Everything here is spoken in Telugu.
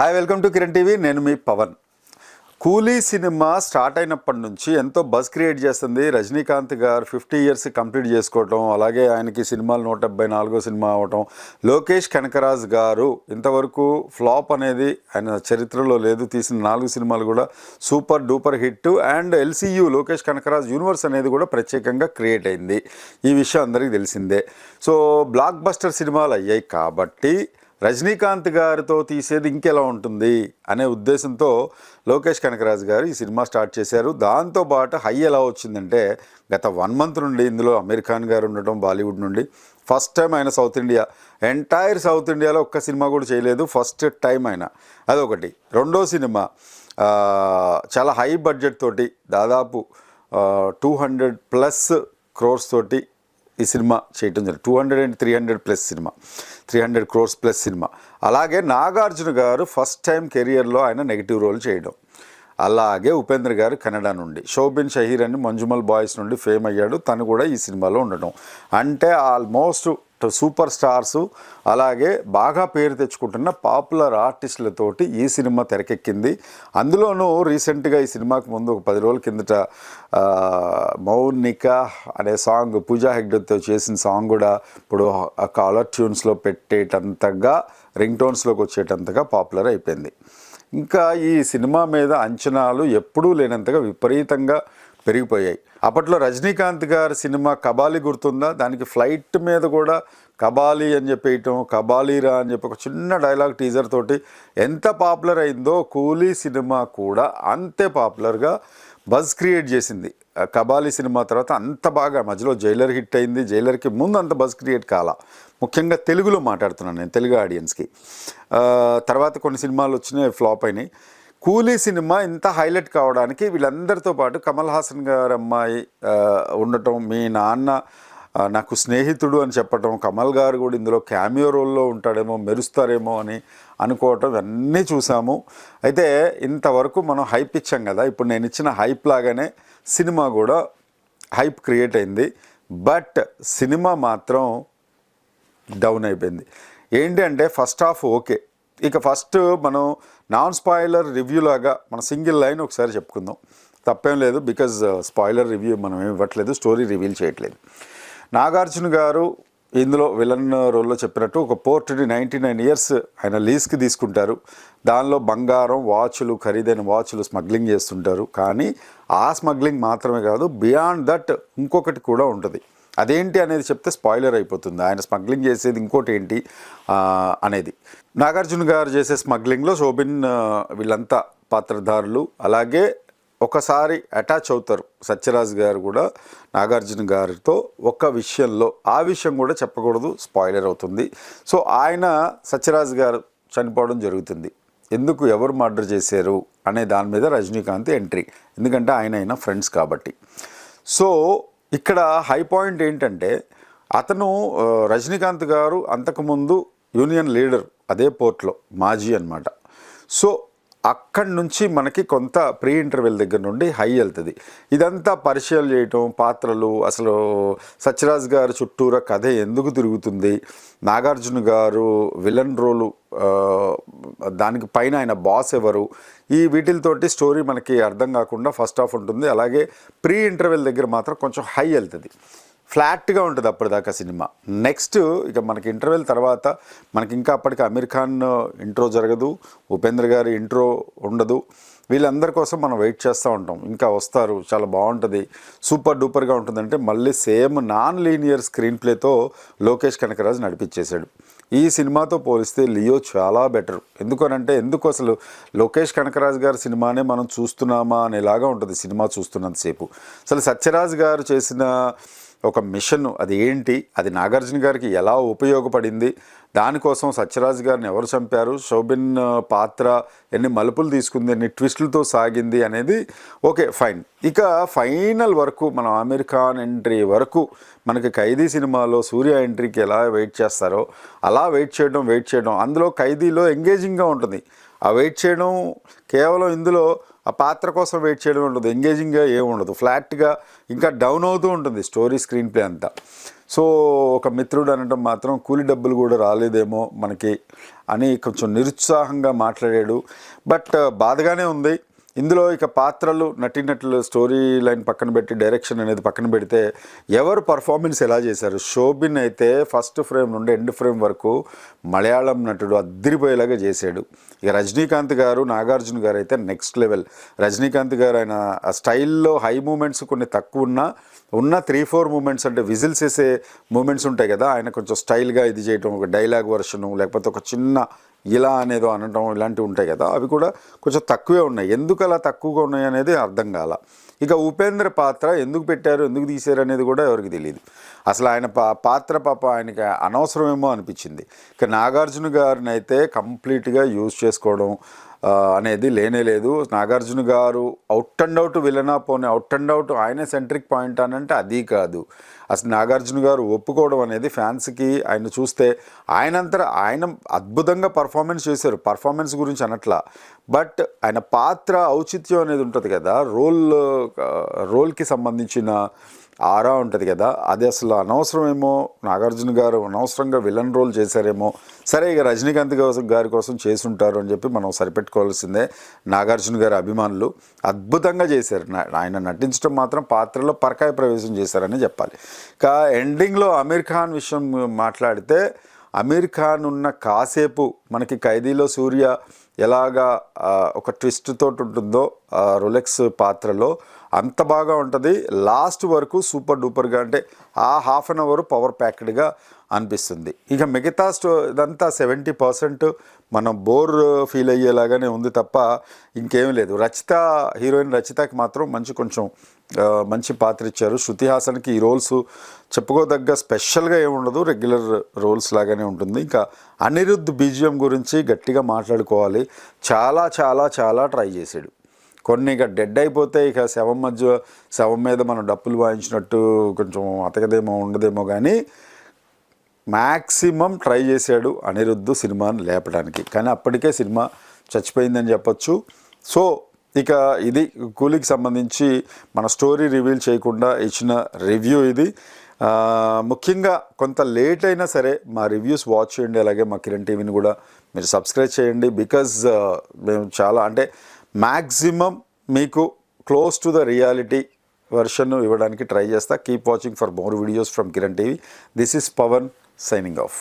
Hi welcome to Kiran TV నేను మీ పవన్. కూలీ సినిమా స్టార్ట్ అయినప్పటి నుంచి ఎంతో బస్ క్రియేట్ చేస్తుంది. రజనీకాంత్ గారు ఫిఫ్టీ ఇయర్స్ కంప్లీట్ చేసుకోవటం అలాగే ఆయనకి సినిమాలు నూట డెబ్బై నాలుగో సినిమా అవటం లోకేష్ కనకరాజ్ గారు ఇంతవరకు ఫ్లాప్ అనేది ఆయన చరిత్రలో లేదు. తీసిన నాలుగు సినిమాలు కూడా super duper hit and LCU Lokesh Kanagaraj universe అనేది కూడా ప్రత్యేకంగా క్రియేట్ అయింది. ఈ విషయం అందరికీ తెలిసిందే. సో బ్లాక్ బస్టర్ సినిమాలు అయ్యాయి కాబట్టి రజనీకాంత్ గారితో తీసేది ఇంకెలా ఉంటుంది అనే ఉద్దేశంతో లోకేష్ కనకరాజు గారు ఈ సినిమా స్టార్ట్ చేశారు. దాంతోపాటు హై ఎలా వచ్చిందంటే గత వన్ మంత్ నుండి ఇందులో అమీర్ ఖాన్ గారు ఉండటం బాలీవుడ్ నుండి ఫస్ట్ టైం ఆయన సౌత్ ఇండియా ఎంటైర్ సౌత్ ఇండియాలో ఒక్క సినిమా కూడా చేయలేదు ఫస్ట్ టైం ఆయన. అదొకటి. రెండో సినిమా చాలా హై బడ్జెట్ తోటి దాదాపు టూ హండ్రెడ్ ప్లస్ క్రోర్స్ తోటి ఈ సినిమా చేయటం జరిగింది. Two hundred and three hundred plus cinema. Three hundred crores plus cinema. అలాగే నాగార్జున గారు ఫస్ట్ టైం కెరియర్లో ఆయన నెగిటివ్ రోల్ చేయడం. అలాగే ఉపేంద్ర గారు కన్నడ నుండి. షోబిన్ షహీర్ అని మంజుమల్ బాయ్స్ నుండి ఫేమ్ అయ్యాడు. తను కూడా ఈ సినిమాలో ఉండడం అంటే ఆల్మోస్ట్ సూపర్ స్టార్స్ అలాగే బాగా పేరు తెచ్చుకుంటున్న పాపులర్ ఆర్టిస్టులతోటి ఈ సినిమా తెరకెక్కింది. అందులోనూ రీసెంట్గా ఈ సినిమాకి ముందు ఒక పది రోజుల కిందట మౌనిక అనే సాంగ్ పూజా హెగ్డేతో చేసిన సాంగ్ కూడా ఇప్పుడు ఆ కాలర్ ట్యూన్స్లో పెట్టేటంతగా రింగ్ టోన్స్లోకి వచ్చేటంతగా పాపులర్ అయిపోయింది. ఇంకా ఈ సినిమా మీద అంచనాలు ఎప్పుడూ లేనంతగా విపరీతంగా పెరిగిపోయాయి. అప్పట్లో రజనీకాంత్ గారి సినిమా కబాలి గుర్తుందా? దానికి ఫ్లైట్ మీద కూడా కబాలి అని చెప్పేయటం కబాలీరా అని చెప్పి ఒక చిన్న డైలాగ్ టీజర్ తోటి ఎంత పాపులర్ అయిందో కూలీ సినిమా కూడా అంతే పాపులర్గా బజ్ క్రియేట్ చేసింది. ఆ కబాలి సినిమా తర్వాత అంత బాగా మధ్యలో జైలర్ హిట్ అయింది. జైలర్కి ముందు అంత బజ్ క్రియేట్ కాల. ముఖ్యంగా తెలుగులో మాట్లాడుతున్నాను నేను తెలుగు ఆడియన్స్కి. తర్వాత కొన్ని సినిమాలు వచ్చినాయి ఫ్లాప్ అయినాయి. కూలీ సినిమా ఇంత హైలైట్ కావడానికి వీళ్ళందరితో పాటు కమల్ హాసన్ గారు అమ్మాయి ఉండటం మీ నాన్న నాకు స్నేహితుడు అని చెప్పటం కమల్ గారు కూడా ఇందులో క్యామియో రోల్లో ఉంటాడేమో మెరుస్తారేమో అని అనుకోవటం ఇవన్నీ చూసాము. అయితే ఇంతవరకు మనం హైప్ ఇచ్చాం కదా ఇప్పుడు నేను ఇచ్చిన హైప్ లాగానే సినిమా కూడా హైప్ క్రియేట్ అయింది. బట్ సినిమా మాత్రం డౌన్ అయిపోయింది. ఏంటి అంటే ఫస్ట్ హాఫ్ ఓకే. ఇక ఫస్ట్ మనం నాన్ స్పాయిలర్ రివ్యూ లాగా మన సింగిల్ లైన్ ఒకసారి చెప్పుకుందాం. తప్పేం లేదు బికాజ్ uh, స్పాయిలర్ రివ్యూ మనం ఏమి ఇవ్వట్లేదు స్టోరీ రివీల్ చేయట్లేదు. నాగార్జున గారు ఇందులో విలన్ రోల్లో చెప్పినట్టు ఒక పోర్ట్ని నైంటీ నైన్ ఇయర్స్ ఆయన లీజ్కి తీసుకుంటారు. దానిలో బంగారం వాచ్లు ఖరీదైన వాచ్లు స్మగ్లింగ్ చేస్తుంటారు. కానీ ఆ స్మగ్లింగ్ మాత్రమే కాదు బియాండ్ దట్ ఇంకొకటి కూడా ఉంటుంది. అదేంటి అనేది చెప్తే స్పాయిలర్ అయిపోతుంది. ఆయన స్మగ్లింగ్ చేసేది ఇంకోటి ఏంటి అనేది. నాగార్జున గారు చేసే స్మగ్లింగ్లో శోభిన్ వీళ్ళంతా పాత్రధారులు. అలాగే ఒకసారి అటాచ్ అవుతారు సత్యరాజ్ గారు కూడా నాగార్జున గారితో ఒక విషయంలో. ఆ విషయం కూడా చెప్పకూడదు స్పాయిలర్ అవుతుంది. సో ఆయన సత్యరాజ్ గారు చనిపోవడం జరుగుతుంది. ఎందుకు ఎవరు మర్డర్ చేశారు అనే దాని మీద రజనీకాంత్ ఎంట్రీ. ఎందుకంటే ఆయన అయినా ఫ్రెండ్స్ కాబట్టి. సో ఇక్కడ హై పాయింట్ ఏంటంటే అతను రజనీకాంత్ గారు అంతకుముందు యూనియన్ లీడర్ అదే పోర్ట్లో మాజీ అన్నమాట. సో అక్కడి నుంచి మనకి కొంత ప్రీ ఇంటర్వెల్ దగ్గర నుండి హై వెళ్తుంది. ఇదంతా పరిచయాలు చేయటం పాత్రలు అసలు సత్యరాజ్ గారు చుట్టూరా కథ ఎందుకు తిరుగుతుంది నాగార్జున గారు విలన్ రోలు దానికి పైన ఆయన బాస్ ఎవరు ఈ వీటితోటి స్టోరీ మనకి అర్థం కాకుండా ఫస్ట్ హాఫ్ ఉంటుంది. అలాగే ప్రీ ఇంటర్వెల్ దగ్గర మాత్రం కొంచెం హై వెళ్తుంది. ఫ్లాట్గా ఉంటుంది అప్పటిదాకా సినిమా. నెక్స్ట్ ఇక మనకి ఇంటర్వెల్ తర్వాత మనకి ఇంకా అప్పటికి అమీర్ ఖాన్ ఇంట్రో జరగదు ఉపేంద్ర గారి ఇంట్రో ఉండదు. వీళ్ళందరి కోసం మనం వెయిట్ చేస్తూ ఉంటాం. ఇంకా వస్తారు చాలా బాగుంటుంది. సూపర్ డూపర్గా ఉంటుందంటే మళ్ళీ సేమ్ నాన్ లీనియర్ స్క్రీన్ ప్లేతో లోకేష్ కనకరాజ్ నడిపించేశాడు ఈ సినిమాతో పోలిస్తే లియో చాలా బెటర్. ఎందుకనంటే ఎందుకు అసలు లోకేష్ కనకరాజ్ గారి సినిమానే మనం చూస్తున్నామా అనేలాగా ఉంటుంది సినిమా చూస్తున్నంతసేపు. అసలు సత్యరాజ్ గారు చేసిన ఒక మిషన్ అది ఏంటి? అది నాగార్జున గారికి ఎలా ఉపయోగపడింది? దానికోసం సత్యరాజ్ గారిని ఎవరు చంపారు? శోభిన్ పాత్ర ఎన్ని మలుపులు తీసుకుంది? ఎన్ని ట్విస్టులతో సాగింది అనేది ఓకే ఫైన్. ఇక ఫైనల్ వరకు మనం అమీర్ ఖాన్ ఎంట్రీ వరకు మనకి ఖైదీ సినిమాలో సూర్య ఎంట్రీకి ఎలా వెయిట్ చేస్తారో అలా వెయిట్ చేయడం వెయిట్ చేయడం అందులో ఖైదీలో ఎంగేజింగ్గా ఉంటుంది. ఆ వెయిట్ చేయడం కేవలం ఇందులో ఆ పాత్ర కోసం వెయిట్ చేయడం ఉండదు ఎంగేజింగ్గా ఏమి ఉండదు ఫ్లాట్గా ఇంకా డౌన్ అవుతూ ఉంటుంది స్టోరీ స్క్రీన్ ప్లే అంతా. సో ఒక మిత్రుడు అనడం మాత్రం కూలి డబ్బులు కూడా రాలేదేమో మనకి అని కొంచెం నిరుత్సాహంగా మాట్లాడాడు. బట్ బాధగానే ఉంది. ఇందులో ఇక పాత్రలు నటినట్లు స్టోరీ లైన్ పక్కన పెట్టి డైరెక్షన్ అనేది పక్కన పెడితే ఎవరు పర్ఫార్మెన్స్ ఎలా చేశారు? శోభిన్ అయితే ఫస్ట్ ఫ్రేమ్ నుండి ఎండ్ ఫ్రేమ్ వరకు మలయాళం నటుడు అద్దరిపోయేలాగా చేశాడు. ఇక రజనీకాంత్ గారు నాగార్జున గారు అయితే నెక్స్ట్ లెవెల్ రజనీకాంత్ గారు ఆయన ఆ స్టైల్లో హై మూమెంట్స్ కొన్ని తక్కువ ఉన్నా ఉన్న త్రీ ఫోర్ మూమెంట్స్ అంటే విజిల్స్ వేసే మూమెంట్స్ ఉంటాయి కదా ఆయన కొంచెం స్టైల్గా ఇది చేయటం ఒక డైలాగ్ వర్షను లేకపోతే ఒక చిన్న ఇలా అనేదో అనటం ఇలాంటివి ఉంటాయి కదా అవి కూడా కొంచెం తక్కువే ఉన్నాయి. ఎందుకు అలా తక్కువగా ఉన్నాయి అనేది అర్థం కాల. ఇక ఉపేంద్ర పాత్ర ఎందుకు పెట్టారు ఎందుకు తీశారు అనేది కూడా ఎవరికి తెలియదు అసలు ఆయన పా పాత్ర పాప ఆయనకి అనవసరమేమో అనిపించింది. ఇక నాగార్జున గారిని అయితే కంప్లీట్గా యూజ్ చేసుకోవడం అనేది లేనే లేదు. నాగార్జున గారు అవుట్ అండ్ అవుట్ విలనా పోనీ అవుట్ అండ్ అవుట్ ఆయనే సెంట్రిక్ పాయింట్ అని అంటే అది కాదు. అసలు నాగార్జున గారు ఒప్పుకోవడం అనేది ఫ్యాన్స్కి ఆయన చూస్తే ఆయనంతా ఆయన అద్భుతంగా పర్ఫార్మెన్స్ చేశారు. పర్ఫార్మెన్స్ గురించి అనట్లా. బట్ ఆయన పాత్ర ఔచిత్యం అనేది ఉంటుంది కదా. రోల్ రోల్కి సంబంధించిన ఆరా ఉంటుంది కదా అది అసలు అనవసరమేమో. నాగార్జున గారు అనవసరంగా విలన్ రోల్ చేశారేమో. సరే ఇక రజనీకాంత్ గారి కోసం చేసి ఉంటారు అని చెప్పి మనం సరిపెట్టుకోవాల్సిందే. నాగార్జున గారి అభిమానులు అద్భుతంగా చేశారు. ఆయన నటించడం మాత్రం పాత్రలో పరకాయ ప్రవేశం చేశారని చెప్పాలి. కా ఎండింగ్లో అమీర్ ఖాన్ విషయం మాట్లాడితే అమీర్ ఖాన్ ఉన్న కాసేపు మనకి ఖైదీలో సూర్య ఎలాగా ఒక ట్విస్ట్ తోటి ఉంటుందో రొలెక్స్ పాత్రలో అంత బాగా ఉంటుంది. లాస్ట్ వరకు సూపర్ డూపర్గా అంటే ఆ హాఫ్ అన్ అవర్ పవర్ ప్యాక్డ్గా అనిపిస్తుంది. ఇక మిగతా స్టో ఇదంతా సెవెంటీ పర్సెంట్ మనం బోర్ ఫీల్ అయ్యేలాగానే ఉంది తప్ప ఇంకేం లేదు. రచిత హీరోయిన్ రచితకి మాత్రం మంచి కొంచెం మంచి పాత్ర ఇచ్చారు. శృతి హాసన్కి ఈ రోల్స్ చెప్పుకోదగ్గ స్పెషల్గా ఏముండదు. రెగ్యులర్ రోల్స్ లాగానే ఉంటుంది. ఇంకా అనిరుద్ధ్ బీజియం గురించి గట్టిగా మాట్లాడుకోవాలి. చాలా చాలా చాలా ట్రై చేశాడు. కొన్ని ఇక డెడ్ అయిపోతే ఇక శవం మధ్య శవం మీద మనం డప్పులు వాయించినట్టు కొంచెం అతకదేమో ఉండదేమో కానీ మ్యాక్సిమం ట్రై చేశాడు అనిరుద్ధ్ సినిమాని లేపడానికి. కానీ అప్పటికే సినిమా చచ్చిపోయిందని చెప్పొచ్చు. సో ఇక ఇది కూలీకి సంబంధించి మన స్టోరీ రివీల్ చేయకుండా ఇచ్చిన రివ్యూ ఇది. ముఖ్యంగా కొంత లేట్ అయినా సరే మా రివ్యూస్ వాచ్ చేయండి అలాగే మా కిరణ్ టీవీని కూడా మీరు సబ్స్క్రైబ్ చేయండి బికాజ్ మేము చాలా అంటే మ్యాక్సిమం మీకు close to the reality version ఇవ్వడానికి ట్రై చేస్తా. Keep watching for more videos from Kiran TV. This is Pavan signing off.